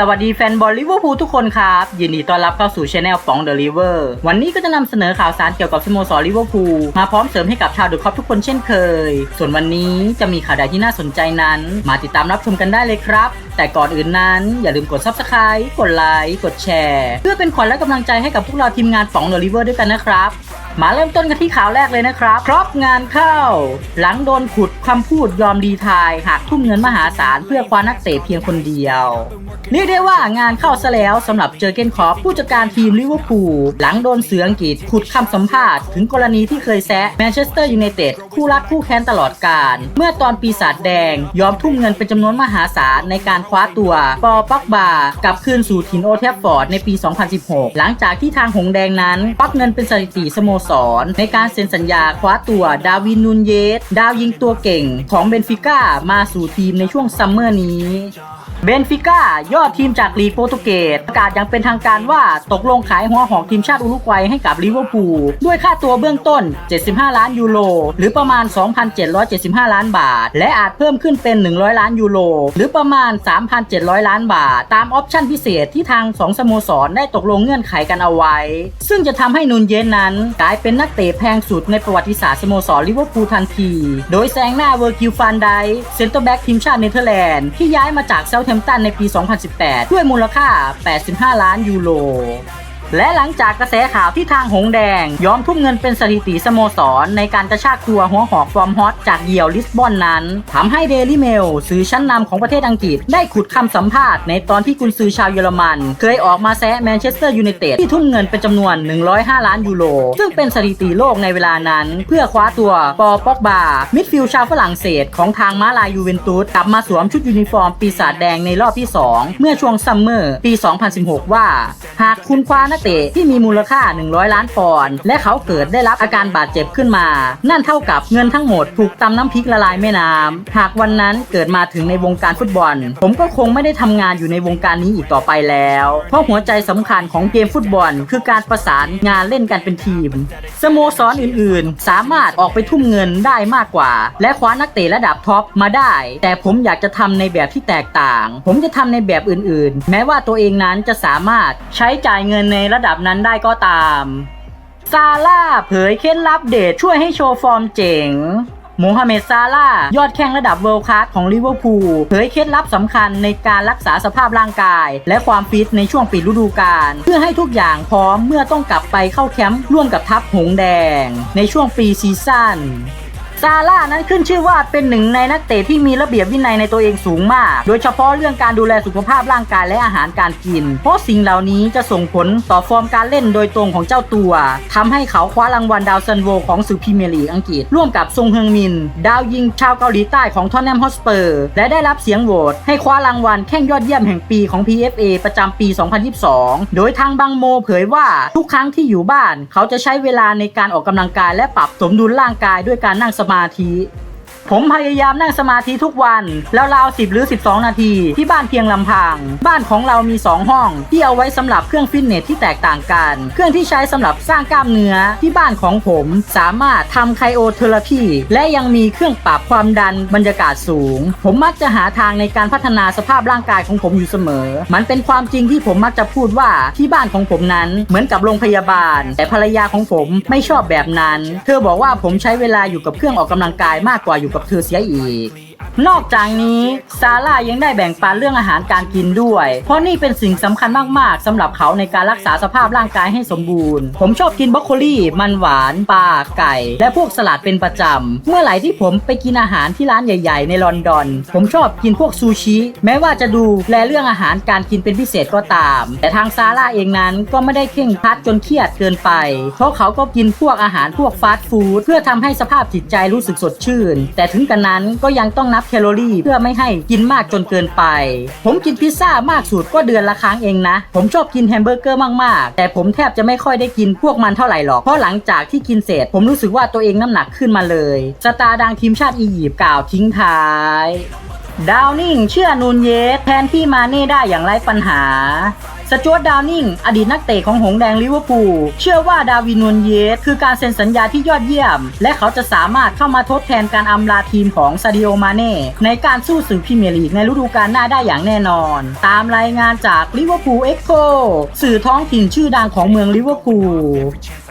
สวัสดีแฟนบอลลิเวอร์พูลทุกคนครับ ยินดีต้อนรับเข้าสู่ช anel ป๋องเดอะลิเวอร์วันนี้ก็จะนำเสนอข่าวสารเกี่ยวกับสโมสรลิเวอร์พูลมาพร้อมเสริมให้กับชาวเดอะคอปทุกคนเช่นเคย ส่วนวันนี้จะมีข่าวใดที่น่าสนใจนั้น มาติดตามรับชมกันได้เลยครับ แต่ก่อนอื่นนั้น อย่าลืมกด subscribe กดไลค์กดแชร์ เพื่อเป็นขวัญและกำลังใจให้กับพวกเราทีมงานป๋องเดอะลิเวอร์ด้วยกันนะครับ มาเริ่มต้นกันที่ข่าวแรกเลยนะครับครอบงานเข้า หลังโดนขุดคำพูดยอมดีทาย หากทุ่มเงินมหาศาลเพื่อคว้านักเตะเพียงคนเดียว เรียกได้ว่างานเข้าซะแล้วสำหรับเจอเกนคอปผู้จัดการทีมลิเวอร์พูลหลังโดนเสืออังกฤษขุดคำสัมภาษณ์ถึงกรณีที่เคยแซะแมนเชสเตอร์ยูไนเต็ดคู่รักคู่แค้นตลอดกาลเมื่อตอนปีศาจแดง ยอมทุ่มเงินเป็นจำนวนมหาศาลในการคว้าตัวปอปักบากลับคืนสู่ถิ่นโอลด์แทฟฟอร์ดในปี 2016 หลังจากที่ทางหงแดงนั้นควักเงินเป็นสถิติสโมสรในการเซ็นสัญญาคว้าตัวดาวินนูนเยส ดาวยิงตัวเก่งของเบนฟิก้ามาสู่ทีมในช่วงซัมเมอร์นี้ เบนฟิก้ายอดทีมจากลีกโปรตุเกสประกาศอย่างเป็นทางการว่าตกลงขายหัวหอกทีมชาติอุรุกวัยให้กับลิเวอร์พูลด้วยค่าตัวเบื้องต้น 75 ล้านยูโรหรือประมาณ 2,775 ล้านบาท และอาจเพิ่มขึ้นเป็น 100 ล้านยูโรหรือประมาณ 3,700 ล้านบาท ตามออปชั่นพิเศษที่ทาง 2 สโมสรได้ตกลงเงื่อนไขกันเอาไว้ ซึ่งจะทำให้นูนเยนนั้น กลายเป็นนักเตะแพงสุดในประวัติศาสตร์สโมสรลิเวอร์พูลทันที โดยแซงหน้าเวอร์กิลฟันไดเซนเตอร์แบ็กทีมชาติเนเธอร์แลนด์ที่ย้ายมาจากเซาท์แฮมตันในปี 2018 ด้วยมูลค่า 85 ล้านยูโร และหลังจากกระแสข่าวที่ทางหงแดง ยอมทุ่มเงินเป็นสถิติสโมสร ในการกระชากตัวหัวหอกฟอร์มฮอตจากเดี่ยวลิสบอนนั้นทำให้เดลิเมลสื่อชั้นนำของประเทศอังกฤษ ได้ขุดคำสัมภาษณ์ในตอนที่กุนซือชาวเยอรมัน เคยออกมาแซะแมนเชสเตอร์ยูไนเต็ดที่ทุ่มเงินเป็นจำนวน 105 ล้านยูโร ซึ่งเป็นสถิติโลกในเวลานั้น เพื่อคว้าตัวปอป็อกบา มิดฟิลด์ชาวฝรั่งเศส ของทางม้าลายยูเวนตุสกลับมาสวมชุดยูนิฟอร์มปีศาจแดงในรอบที่ 2 เมื่อช่วงซัมเมอร์ปี 2016 ว่า หากคุณคว้านักเตะที่มีมูลค่า 100 ล้านปอนด์และเขาเกิดได้รับอาการบาดเจ็บขึ้นมา นั่นเท่ากับเงินทั้งหมดถูกตำน้ำพริกละลายแม่น้ำหากวันนั้นเกิดมาถึงในวงการฟุตบอล ผมก็คงไม่ได้ทำงานอยู่ในวงการนี้อีกต่อไปแล้ว เพราะหัวใจสำคัญของเกมฟุตบอล คือการประสานงานเล่นกันเป็นทีม สโมสรอื่นๆ สามารถออกไปทุ่มเงินได้มากกว่า และคว้านักเตะระดับท็อปมาได้ แต่ผมอยากจะทำในแบบที่แตกต่าง ผมจะทำในแบบอื่นๆ แม้ว่าตัวเองนั้นจะสามารถใช้จ่ายเงินในระดับนั้นได้ก็ตาม ซาร่าเผยเคล็ดลับเดทช่วยให้โชว์ฟอร์มเจ๋งโมฮัมเหม็ดซาร่ายอดแข้งระดับเวิลด์คลาสของลิเวอร์พูลเผยเคล็ดลับสำคัญในการรักษาสภาพร่างกาย และความฟิตในช่วงปิดฤดูกาลเพื่อให้ทุกอย่างพร้อมเมื่อต้องกลับไปเข้าแคมป์ร่วมกับทัพหงแดง ในช่วงปีซีซั่น ซาร่านั้นขึ้นชื่อว่าเป็นหนึ่งในนักเตะที่มีระเบียบวินัยในตัวเองสูงมาก โดยเฉพาะเรื่องการดูแลสุขภาพร่างกายและอาหารการกิน เพราะสิ่งเหล่านี้จะส่งผลต่อฟอร์มการเล่นโดยตรงของเจ้าตัวทำให้เขาคว้ารางวัลดาวซันโวของสื่อพรีเมียร์ลีกอังกฤษ ร่วมกับซงเฮงมิน ดาวยิงชาวเกาหลีใต้ของทอนแนมฮอสเปอร์ และได้รับเสียงโหวตให้คว้ารางวัลแข้งยอดเยี่ยมแห่งปีของ PFA ประจำปี 2022 โดยทางบังโมเผยว่าทุกครั้งที่อยู่บ้าน เขาจะใช้เวลาในการออกกำลังกายและปรับสมดุลร่างกายด้วยการนั่งสมาธิ ผมพยายามนั่งสมาธิทุกวัน แล้วราวๆ10หรือ 12 นาที ที่บ้านเพียงลำพัง บ้านของเรามี 2 ห้อง ที่เอาไว้สำหรับเครื่องฟิตเนสที่แตกต่างกัน เครื่องที่ใช้สำหรับสร้างกล้ามเนื้อที่บ้านของผมสามารถทำไคโอเทอราพีและยังมีเครื่องปรับความดันบรรยากาศสูง ผมมักจะหาทางในการพัฒนาสภาพร่างกายของผมอยู่เสมอ มันเป็นความจริงที่ผมมักจะพูดว่าที่บ้านของผมนั้นเหมือนกับโรงพยาบาล แต่ภรรยาของผมไม่ชอบแบบนั้น เธอบอกว่าผมใช้เวลาอยู่กับเครื่องออกกำลังกายมากกว่าอยู่กับเธอเสียอีก นอกจากนี้ซาร่ายังได้แบ่งปันเรื่องอาหารการกินด้วย เพราะนี่เป็นสิ่งสำคัญมากๆสำหรับเขาในการรักษาสภาพร่างกายให้สมบูรณ์ ผมชอบกินบรอกโคลีมันหวานปลาไก่ และพวกสลัดเป็นประจำ เมื่อไหร่ที่ผมไปกินอาหารที่ร้านใหญ่ ๆ ในลอนดอน ผมชอบกินพวกซูชิ แม้ว่าจะดูแลเรื่องอาหารการกินเป็นพิเศษก็ตาม แต่ทางซาร่าเองนั้นก็ไม่ได้เคร่งครัดจนเครียดเกินไป เพราะเขาก็กินพวกอาหารพวกฟาสต์ฟู้ดเพื่อทำให้สภาพจิตใจรู้สึกสดชื่น แต่ถึงกันนั้นก็ยังต้องนับแคลอรี่ เพื่อไม่ให้กินมากจนเกินไป ผมกินพิซซ่ามากสุดก็เดือนละครั้งเองนะ ผมชอบกินแฮมเบอร์เกอร์มากๆ แต่ผมแทบจะไม่ค่อยได้กินพวกมันเท่าไหร่หรอก เพราะหลังจากที่กินเสร็จ ผมรู้สึกว่าตัวเองน้ำหนักขึ้นมาเลย สตาร์ดังทีมชาติอียิปต์กล่าวทิ้งท้ายดาวนิ่งเชื่อนูนเยสแทนที่มาเน่ได้อย่างไร้ปัญหา สจวตดาวนิงอดีตนักเตะของหงแดงลิเวอร์พูลเชื่อว่าดาวินนูนเยสคือการเซ็นสัญญาที่ยอดเยี่ยม และเขาจะสามารถเข้ามาทดแทนการอำลาทีมของซาดิโอมาเน่ในการสู้ศึกพรีเมียร์ลีกในฤดูกาลหน้าได้อย่างแน่นอน ตามรายงานจากลิเวอร์พูลเอ็กโคสื่อท้องถิ่นชื่อดังของเมืองลิเวอร์พูล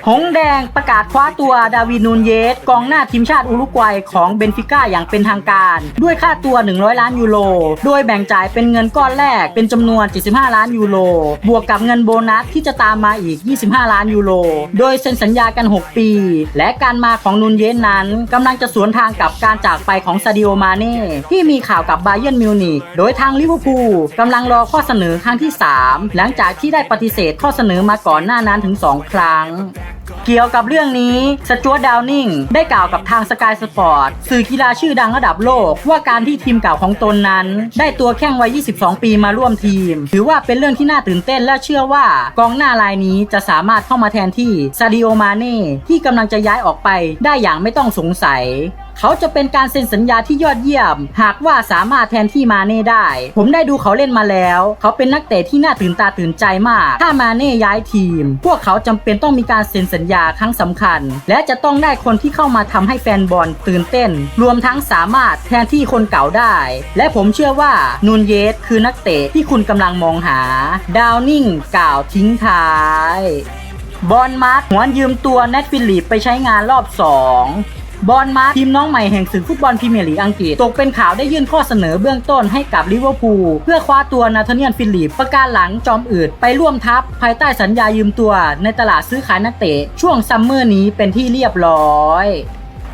หงแดงประกาศคว้าตัวดาวินนูนเยสกองหน้าทีมชาติอุรุกวัยของเบนฟิก้าอย่างเป็นทางการ ด้วยค่าตัว 100 ล้านยูโร โดยแบ่งจ่ายเป็นเงินก้อนแรกเป็นจำนวน 75 ล้านยูโร บวกกับเงินโบนัสที่จะตามมาอีก 25 ล้านยูโร โดยเซ็นสัญญากัน 6 ปี และการมาของนูนเยสนั้นกำลังจะสวนทางกับการจากไปของซาดิโอมาเน่ที่มีข่าวกับไบเยิร์นมิวนิกโดยทางลิเวอร์พูลกำลังรอข้อเสนอครั้งที่ 3 หลังจากที่ได้ปฏิเสธข้อเสนอมาก่อนหน้านั้นถึง 2 ครั้ง เกี่ยวกับเรื่องนี้สจวตดาวนิงได้กล่าวกับทางสกายสปอร์ตสื่อกีฬาชื่อดังระดับโลก ว่าการที่ทีมเก่าของตนนั้น ได้ตัวแข้งวัย 22 ปีมาร่วมทีม ถือว่าเป็นเรื่องที่น่าตื่นเต้นและเชื่อว่ากองหน้ารายนี้จะสามารถเข้ามาแทนที่ซาดิโอมาเน่ที่กำลังจะย้ายออกไปได้อย่างไม่ต้องสงสัย เขาจะเป็นการเซ็นสัญญาที่ยอดเยี่ยม หากว่าสามารถแทนที่มาเน่ได้ ผมได้ดูเขาเล่นมาแล้ว เขาเป็นนักเตะที่น่าตื่นตาตื่นใจมาก ถ้ามาเน่ย้ายทีม พวกเขาจำเป็นต้องมีการเซ็นสัญญาครั้งสำคัญ และจะต้องได้คนที่เข้ามาทำให้แฟนบอลตื่นเต้น รวมทั้งสามารถแทนที่คนเก่าได้ และผมเชื่อว่านูนเยสคือนักเตะที่คุณกำลังมองหา ดาวนิ่งกล่าวทิ้งท้ายบอลมาร์คหวนยืมตัวเนทฟิลิปไปใช้งานรอบ 2 บอลมาทีมน้องใหม่แห่งศึกฟุตบอลพรีเมียร์ลีกอังกฤษ ตกเป็นข่าวได้ยื่นข้อเสนอเบื้องต้นให้กับลิเวอร์พูลเพื่อคว้าตัวนาธาเนียนฟิลิปประการหลังจอมอืดไปร่วมทัพ ภายใต้สัญญายืมตัวในตลาดซื้อขายนักเตะช่วงซัมเมอร์นี้เป็นที่เรียบร้อย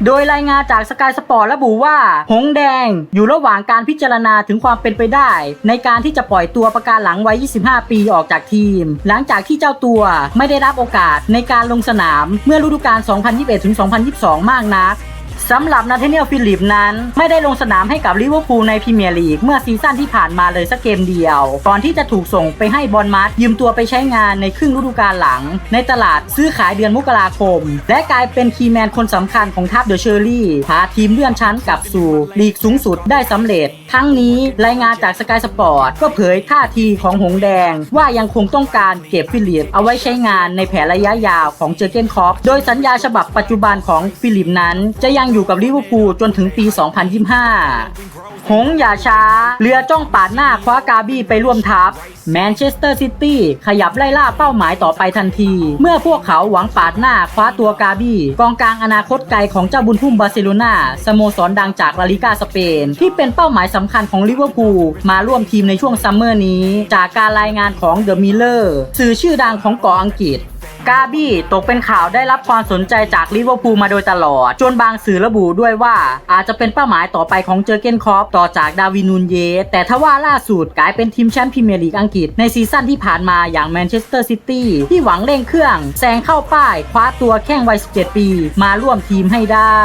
โดยรายงานจากสกายสปอร์ตระบุว่า หงแดงอยู่ระหว่างการพิจารณาถึงความเป็นไปได้ ในการที่จะปล่อยตัวประการหลังวัย 25 ปีออกจากทีม หลังจากที่เจ้าตัวไม่ได้รับโอกาสในการลงสนามเมื่อฤดูกาล 2021-2022 มากนัก สำหรับนาเธเนียลฟิลิปนั้นไม่ได้ลงสนามให้กับลิเวอร์พูลในพรีเมียร์ลีกเมื่อซีซั่นที่ผ่านมาเลยสักเกมเดียว ก่อนที่จะถูกส่งไปให้บอลมัดยืมตัวไปใช้งานในครึ่งฤดูกาลหลัง ในตลาดซื้อขายเดือนมกราคม และกลายเป็นคีแมนคนสำคัญของทัพเดอะเชอร์รี่พาทีมเลื่อนชั้นกลับสู่ลีกสูงสุดได้สำเร็จ ทั้งนี้รายงานจากสกายสปอร์ตก็เผยท่าทีของหงแดง ว่ายังคงต้องการเก็บฟิลิปเอาไว้ใช้งานในแผนระยะยาวของเจอเกนคอปโดยสัญญาฉบับปัจจุบันของฟิลิปนั้นจะยังอยู่กับลิเวอร์พูลจนถึงปี 2025 หงอย่าช้า เรือจ้องปาดหน้าคว้ากาบี้ไปร่วมทัพ แมนเชสเตอร์ซิตี้ขยับไล่ล่าเป้าหมายต่อไปทันที เมื่อพวกเขาหวังปาดหน้าคว้าตัวกาบี้ กองกลางอนาคตไกลของเจ้าบุญทุ่มบาร์เซโลนาสโมสรดังจากลาลิกาสเปน ที่เป็นเป้าหมายสำคัญของลิเวอร์พูลมาร่วมทีมในช่วงซัมเมอร์นี้ จากการรายงานของเดอะมิลเลอร์สื่อชื่อดังของเกาะอังกฤษ กาบี้ตกเป็นข่าวได้รับความสนใจจากลิเวอร์พูลมาโดยตลอด จนบางสื่อระบุด้วยว่า อาจจะเป็นเป้าหมายต่อไปของเจอเกนคอปต่อจากดาวินนูนเยสแต่ทว่าล่าสุดกลายเป็นทีมแชมป์พรีเมียร์ลีกอังกฤษในซีซั่นที่ผ่านมาอย่างแมนเชสเตอร์ซิตี้ที่หวังเร่งเครื่อง แซงเข้าป้าย คว้าตัวแข้งวัย 17 ปี มาร่วมทีมให้ได้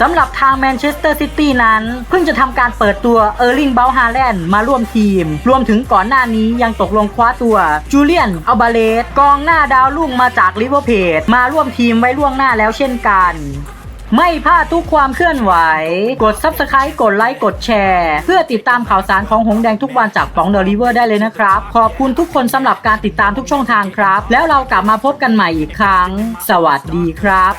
สำหรับทางแมนเชสเตอร์ซิตี้นั้น เพิ่งจะทำการเปิดตัวเออร์ลิงเบลฮาแลนด์มาร่วมทีม รวมถึงก่อนหน้านี้ยังตกลงคว้าตัวจูเลียนอัลบาเลสกองหน้าดาวรุ่งมาจากลิเวอร์เพจมาร่วมทีมไว้ล่วงหน้าแล้วเช่นกันไม่พลาดทุกความเคลื่อนไหว กด Subscribe กดไลค์ กดแชร์ เพื่อติดตามข่าวสารของหงแดงทุกวันจากฟองเดลิเวอร์ได้เลยนะครับ ขอบคุณทุกคนสำหรับการติดตามทุกช่องทางครับ แล้วเรากลับมาพบกันใหม่อีกครั้ง สวัสดีครับ